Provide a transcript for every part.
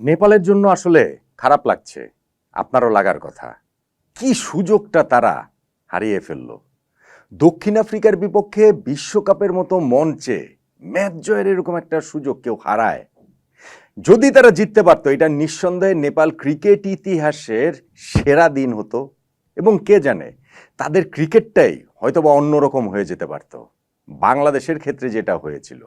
নেপালের জন্য আসলে খারাপ লাগছে। আপনারও লাগার কথা। কি সুযোগটা তারা হারিয়ে ফেলল। দক্ষিণ আফ্রিকার বিপক্ষে বিশ্বকাপের মতো মঞ্চে ম্যাচ জয়ের এরকম একটা সুযোগ কেউ হারায়। যদি তারা জিততে পারতো, এটা নিঃসন্দেহে নেপাল ক্রিকেট ইতিহাসের সেরা দিন হতো। এবং কে জানে, তাদের ক্রিকেটটাই হয়তোবা অন্যরকম হয়ে যেতে পারতো। বাংলাদেশের ক্ষেত্রে যেটা হয়েছিল।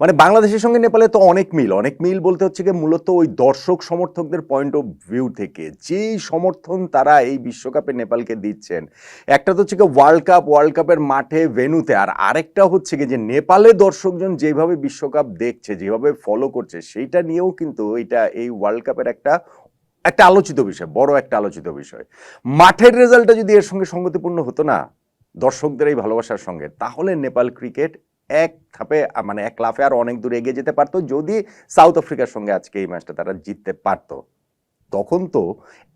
মানে বাংলাদেশের সঙ্গে নেপালে তো অনেক মিল। অনেক মিল বলতে হচ্ছে কি মূলত ওই দর্শক সমর্থকদের পয়েন্ট অফ ভিউ থেকে। যেই সমর্থন তারা এই বিশ্বকাপে নেপালকে দিচ্ছেন, একটা তো হচ্ছে কি ওয়ার্ল্ড কাপ ওয়ার্ল্ড কাপের মাঠে ভেনুতে আর আরেকটা হচ্ছে কি যে নেপালে দর্শকজন যেভাবে বিশ্বকাপ দেখছে, যেভাবে ফলো করছে, সেইটা নিয়েও কিন্তু এটা এই ওয়ার্ল্ড কাপের একটা একটা আলোচিত বিষয়, বড় একটা আলোচিত বিষয়। মাঠের রেজাল্টটা যদি এর সঙ্গে সঙ্গতিপূর্ণ হতো না দর্শকদের এই ভালোবাসার সঙ্গে। তাহলে নেপাল ক্রিকেট এক আ, মানে এক লাফে আর অনেক দূরে এগিয়ে যেতে পারতো। যদি সাউথ আফ্রিকার সঙ্গে আজকে এই ম্যাচটা তারা জিততে পারতো তখন তো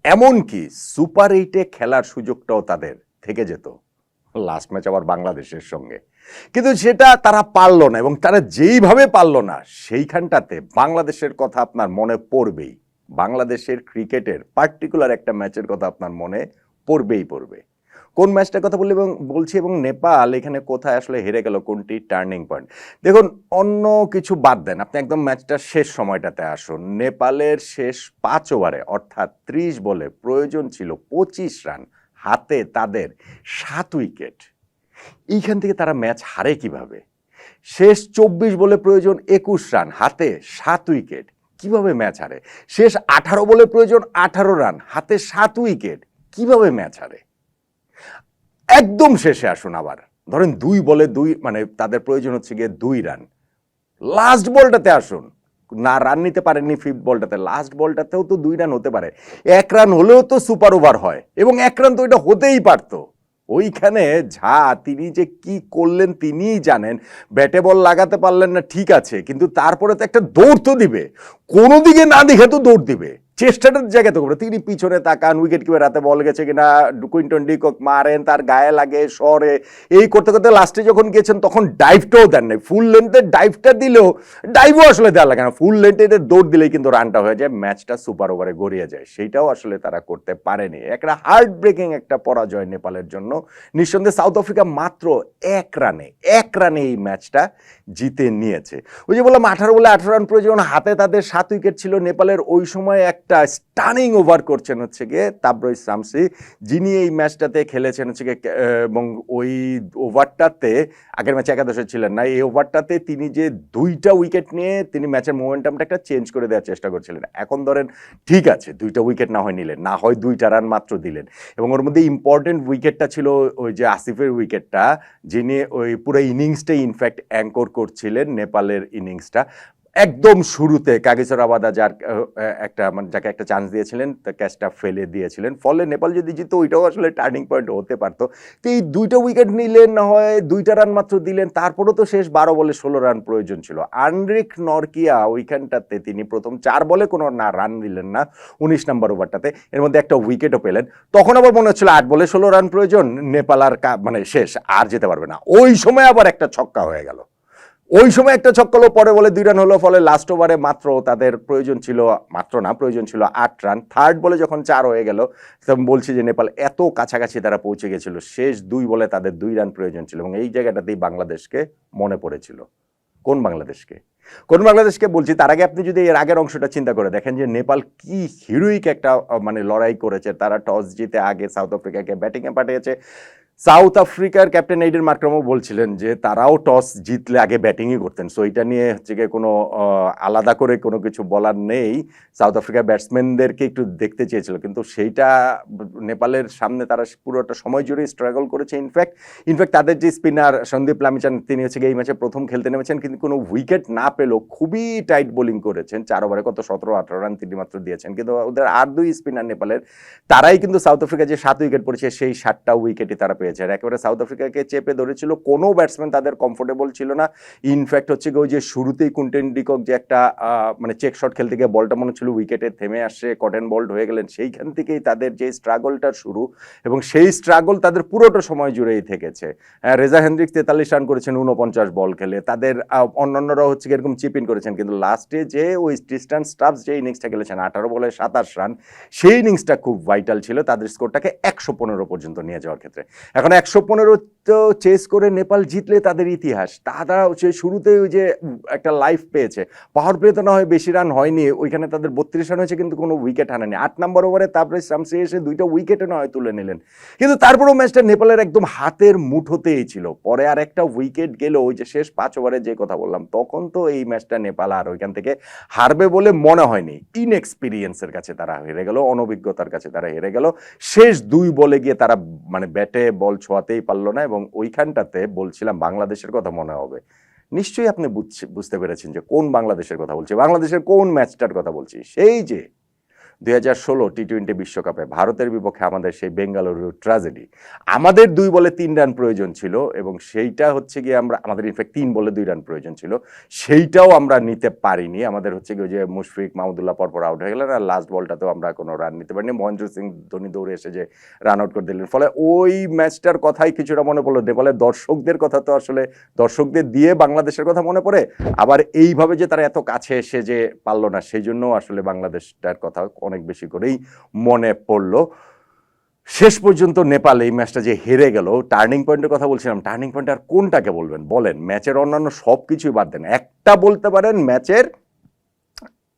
এমনকি সুপার এইটে খেলার সুযোগটাও তাদের থেকে যেত। লাস্ট ম্যাচ আবার বাংলাদেশের সঙ্গে। কিন্তু সেটা তারা পারল না এবং তারা যেইভাবে পারল না সেইখানটাতে বাংলাদেশের কথা আপনার মনে পড়বেই। বাংলাদেশের ক্রিকেটের পার্টিকুলার একটা ম্যাচের কথা আপনার মনে পড়বেই পড়বে। কোন ম্যাচটার কথা বললে এবং বলছি এবং নেপাল এখানে কোথায় আসলে হেরে গেল, কোনটি টার্নিং পয়েন্ট দেখুন, অন্য কিছু বাদ দেন। আপনি একদম ম্যাচটার শেষ সময়টাতে আসুন। নেপালের শেষ পাঁচ ওভারে, অর্থাৎ ত্রিশ বলে প্রয়োজন ছিল পঁচিশ রান, হাতে তাদের সাত উইকেট। এইখান থেকে তারা ম্যাচ হারে কীভাবে? শেষ চব্বিশ বলে প্রয়োজন একুশ রান, হাতে সাত উইকেট। কীভাবে ম্যাচ হারে? শেষ আঠারো বলে প্রয়োজন আঠারো রান, হাতে সাত উইকেট। কীভাবে ম্যাচ হারে? একদম শেষে আসুন আবার। ধরেন দুই বলে দুই মানে তাদের প্রয়োজন হচ্ছে গিয়ে দুই রান। লাস্ট বলটাতে আসুন। না, রান নিতে পারেননি ফিফথ বলটাতে। লাস্ট বলটাতেও তো দুই রান হতে পারে। এক রান হলেও তো সুপার ওভার হয়। এবং এক রান তো এটা হতেই পারতো। ওইখানে ঝা, তিনি যে কি করলেন তিনিই জানেন। ব্যাটে বল লাগাতে পারলেন না, ঠিক আছে। কিন্তু তারপরে তো একটা দৌড় তো দিবে। কোনো দিকে না দেখে তো দৌড় দিবে। চেষ্টাটার জায়গাতে করবে। তিনি পিছনে তাকান উইকেট কিপার হাতে বল গেছে কিনা কুইন্টন ডিকক মারেন, তার গায়ে লাগে, সরে। এই করতে করতে লাস্টে যখন গেছেন, তখন ডাইভটাও দেন নাই। ফুল লেন্থে ডাইভটা দিলেও ডাইভও আসলে দেওয়া লাগে না। ফুল লেন্থে দৌড় দিলেই কিন্তু রানটা হয়ে যায় ম্যাচটা সুপার ওভারে গড়িয়ে যায়। সেইটাও আসলে তারা করতে পারেনি। একটা হার্ট ব্রেকিং একটা পরাজয় নেপালের জন্য। নিঃসন্দেহে সাউথ আফ্রিকা মাত্র এক রানে এক রানে এই ম্যাচটা জিতে নিয়েছে। ওই যে বললাম, আঠারো বলে আঠারো রান প্রয়োজন। হাতে তাদের সাত উইকেট ছিল। নেপালের ওই সময় একটা স্টানিং ওভার করছেন হচ্ছে গিয়ে তাবরই শামসি, যিনি এই ম্যাচটাতে খেলেছেন হচ্ছে গিয়ে, এবং ওই ওভারটাতে আগের ম্যাচে একাদশে ছিলেন না, এই ওভারটাতে তিনি যে দুইটা উইকেট নিয়ে তিনি ম্যাচের মোমেন্টামটা একটা চেঞ্জ করে দেওয়ার চেষ্টা করছিলেন। এখন ধরেন ঠিক আছে, দুইটা উইকেট না হয় নিলেন, না হয় দুইটা রান মাত্র দিলেন। এবং ওর মধ্যে ইম্পর্টেন্ট উইকেটটা ছিল ওই যে আসিফের উইকেটটা যিনি ওই পুরো ইনিংসটাই ইনফ্যাক্ট অ্যাঙ্কর করছিলেন নেপালের ইনিংসটা একদম শুরুতে কাগিসর আবাদা যার একটা মানে যাকে একটা চান্স দিয়েছিলেন, তা ক্যাচটা ফেলে দিয়েছিলেন। ফলে নেপাল যদি জিত, ওইটাও আসলে টার্নিং পয়েন্ট হতে পারতো। তো এই দুইটা উইকেট নিলেন, না হয় দুইটা রান মাত্র দিলেন, তারপরও তো শেষ বারো বলে ষোলো রান প্রয়োজন ছিল। আনরিক নরকিয়া ওইখানটাতে তিনি প্রথম চার বলে কোনো না রান দিলেন না উনিশ নম্বর ওভারটাতে এর মধ্যে একটা উইকেটও পেলেন। তখন আবার মনে হচ্ছিল আট বলে ষোলো রান প্রয়োজন, নেপাল আর মানে শেষ, আর যেতে পারবে না। ওই সময় আবার একটা ছক্কা হয়ে গেল। ওই সময় একটা ছক্কা হলো, পরে বলে দুই রান হলো, ফলে লাস্ট ওভারে মাত্র তাদের প্রয়োজন ছিল, মাত্র না, প্রয়োজন ছিল আট রান থার্ড বলে যখন চার হয়ে গেল, তখন বলছি যে নেপাল, এত কাছাকাছি তারা পৌঁছে গেছিল, শেষ দুই বলে তাদের দুই রান প্রয়োজন ছিল এবং এই জায়গাটাতেই বাংলাদেশকে মনে পড়েছিল। কোন বাংলাদেশকে? কোন বাংলাদেশকে বলছি, তার আগে আপনি যদি এর আগের অংশটা চিন্তা করে দেখেন যে নেপাল কি হিরোইক একটা মানে লড়াই করেছে, তারা টস জিতে আগে সাউথ আফ্রিকাকে ব্যাটিংয়ে পাঠিয়েছে। সাউথ আফ্রিকার ক্যাপ্টেন এইডেন মার্ক্রামও বলছিলেন যে তারাও টস জিতলে আগে ব্যাটিংই করতেন। সো এটা নিয়ে হচ্ছে গিয়ে কোনো আলাদা করে কোনো কিছু বলার নেই। সাউথ আফ্রিকার ব্যাটসম্যানদেরকে একটু দেখতে চেয়েছিল। কিন্তু সেইটা নেপালের সামনে তারা পুরোটা সময় জুড়ে স্ট্রাগল করেছে। ইনফ্যাক্ট ইনফ্যাক্ট তাদের যে স্পিনার সন্দীপ লামিচান, তিনি হচ্ছে গিয়ে এই ম্যাচে প্রথম খেলতে নেমেছেন। কিন্তু কোনো উইকেট না পেলেও খুবই টাইট বোলিং করেছেন। চার ওভারে কত? সতেরো, আঠারো রান তিনি মাত্র দিয়েছেন। কিন্তু ওদের আর দুই স্পিনার নেপালের, তারাই কিন্তু সাউথ আফ্রিকা যে সাত উইকেট পড়েছে, সেই সাতটা উইকেটই তারা পেয়েছে। আর একেবারে সাউথ আফ্রিকাকে চেপে ধরেছিল কোনো ব্যাটসম্যান তাদের কমফোর্টেবল ছিল না। ইনফ্যাক্ট হচ্ছে কি ওই যে শুরুতেই কুন্টেন ডিকক যে একটা মানে চেক শট খেলতে গিয়ে বলটা মনে হচ্ছিল উইকেটে থেমে আসছে কটেন বল্ড হয়ে গেলেন। সেইখান থেকেই তাদের যে স্ট্রাগলটা শুরু এবং সেই স্ট্রাগল তাদের পুরোটা সময় জুড়েই থেকেছে। রেজা হেন্ড্রিক্স তেতাল্লিশ রান করেছেন উনপঞ্চাশ বল খেলে। তাদের আহ, অন্যান্যরা হচ্ছে এরকম চিপ ইন করেছেন। কিন্তু লাস্টে যে ওই ডিস্টান্স স্টাফস যে ইনিংসটা খেলেছেন আঠারো বলে সাতাশ রান সেই ইনিংসটা খুব ভাইটাল ছিল। তাদের স্কোরটাকে একশো পনেরো পর্যন্ত নিয়ে যাওয়ার ক্ষেত্রে। এখন একশো পনেরো তো চেস করে নেপাল জিতলে তাদের ইতিহাস। তারা হচ্ছে শুরুতে ওই যে একটা লাইফ পেয়েছে। পাহাড় প্লে তো না হয় বেশি রান হয়নি, ওইখানে তাদের বত্রিশ রান হয়েছে, কিন্তু কোনো উইকেট হানেনি আট নম্বর ওভারে তারপরে শামসি এসে দুইটা উইকেটে না হয় তুলে নিলেন। কিন্তু তারপরেও ম্যাচটা নেপালের একদম হাতের মুঠোতেই ছিল। পরে আর একটা উইকেট গেল, ওই যে শেষ পাঁচ ওভারে যে কথা বললাম, তখন তো এই ম্যাচটা নেপাল আর ওইখান থেকে হারবে বলে মনে হয়নি। ইনএক্সপিরিয়েন্সের কাছে তারা হেরে গেল, অনভিজ্ঞতার কাছে তারা হেরে গেল। শেষ দুই বলে গিয়ে তারা মানে ব্যাটে বল ছোঁয়াতেই পারল না এবং ওইখানটাতে বলছিলাম বাংলাদেশের কথা মনে হবে। নিশ্চয়ই আপনি বুঝতে পেরেছেন যে কোন বাংলাদেশের কথা বলছি, বাংলাদেশের কোন ম্যাচটার কথা বলছি। সেই যে দুই হাজার ষোলো টি টোয়েন্টি বিশ্বকাপে ভারতের বিপক্ষে আমাদের সেই বেঙ্গালুরু ট্র্যাজেডি। আমাদের দুই বলে তিন রান প্রয়োজন ছিল এবং সেইটা হচ্ছে গিয়ে আমরা, আমাদের ইনফ্যাক্ট তিন বলে দুই রান প্রয়োজন ছিল। সেইটাও আমরা নিতে পারিনি। আমাদের হচ্ছে গিয়ে যে মুশফিক, মাহমুদুল্লাহ পরপর আউট হয়ে গেলেন আর লাস্ট বলটাতেও আমরা কোনো রান নিতে পারিনি। মহেন্দ্র সিং ধোনি দৌড়ে এসে যে রান আউট করে দিলেন। ফলে ওই ম্যাচটার কথাই কিছুটা মনে পড়ল। নেপালের দর্শকদের কথা তো আসলে দর্শকদের দিয়ে বাংলাদেশের কথা মনে পড়ে। আবার এইভাবে যে তারা এত কাছে এসে যে পারল না, সেই জন্য আসলে বাংলাদেশটার কথা অনেক বেশি করেই মনে পড়ল। শেষ পর্যন্ত নেপাল এই ম্যাচটা যে হেরে গেল টার্নিং পয়েন্টের কথা বলছিলাম টার্নিং পয়েন্ট আর কোনটাকে বলবেন? বলেন, ম্যাচের অন্যান্য সব কিছুই বাদ দেন। একটা বলতে পারেন, ম্যাচের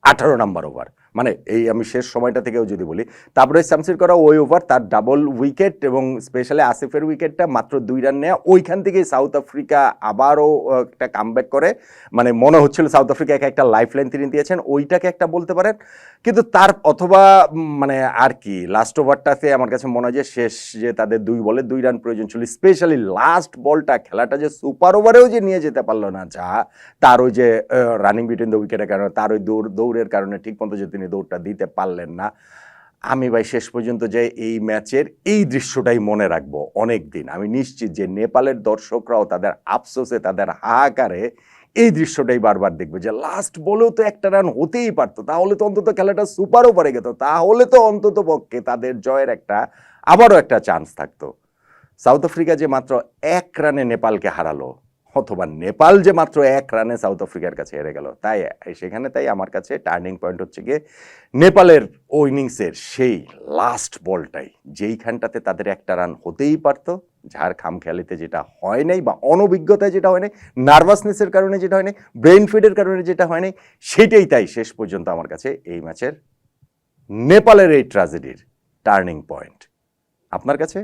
আঠারো নাম্বার ওভার মানে এই আমি শেষ সময়টা থেকেও যদি বলি তারপরে শামসির করা ওই ওভার তার ডাবল উইকেট এবং স্পেশালি আসিফের উইকেটটা মাত্র দুই রান নেওয়া ওইখান থেকেই সাউথ আফ্রিকা আবারও একটা কামব্যাক করে। মানে মনে হচ্ছিল সাউথ আফ্রিকাকে একটা লাইফ লাইন তিনি দিয়েছেন, ওইটাকে একটা বলতে পারেন। কিন্তু তার, অথবা মানে আর কি লাস্ট ওভারটাতে আমার কাছে মনে হয় যে শেষ যে তাদের দুই বলে দুই রান প্রয়োজন ছিল। স্পেশালি লাস্ট বলটা খেলাটা যে সুপার ওভারেও যে নিয়ে যেতে পারল না, যা তার ওই যে রানিং বিটুইন দ্য উইকেটের কারণে, তার ওই দৌড়, দৌড়ের কারণে ঠিক মতো যে তিনি দৌড়টা দিতে পারলেন না। আমি ভাই শেষ পর্যন্ত যে এই ম্যাচের এই দৃশ্যটাই মনে রাখব অনেক দিন আমি নিশ্চিত যে নেপালের দর্শকরাও তাদের আফসোসে, তাদের হাহাকারে এই দৃশ্যটাই বারবার দেখবে যে লাস্ট বলেও তো একটা রান হতেই পারতো। তাহলে তো অন্তত খেলাটা সুপার ওভারে গেত। তাহলে তো অন্তত পক্ষে তাদের জয়ের একটা, আবারও একটা চান্স থাকতো। সাউথ আফ্রিকা যে মাত্র এক রানে নেপালকে হারালো অথবা নেপাল যে মাত্র এক রানে সাউথ আফ্রিকার কাছে হেরে গেল, তাই, সেখানে তাই আমার কাছে টার্নিং পয়েন্ট হচ্ছে গিয়ে নেপালের ও ইনিংসের সেই লাস্ট বলটাই যেইখানটাতে তাদের একটা রান হতেই পারতো, যার খামখেয়ালিতে যেটা হয় নাই বা অনভিজ্ঞতায় যেটা হয় নাই নার্ভাসনেসের কারণে যেটা হয় নাই ব্রেন ফিডের কারণে যেটা হয় নাই, সেটাই তাই শেষ পর্যন্ত আমার কাছে এই ম্যাচের নেপালের এই ট্র্যাজেডির টার্নিং পয়েন্ট আপনার কাছে?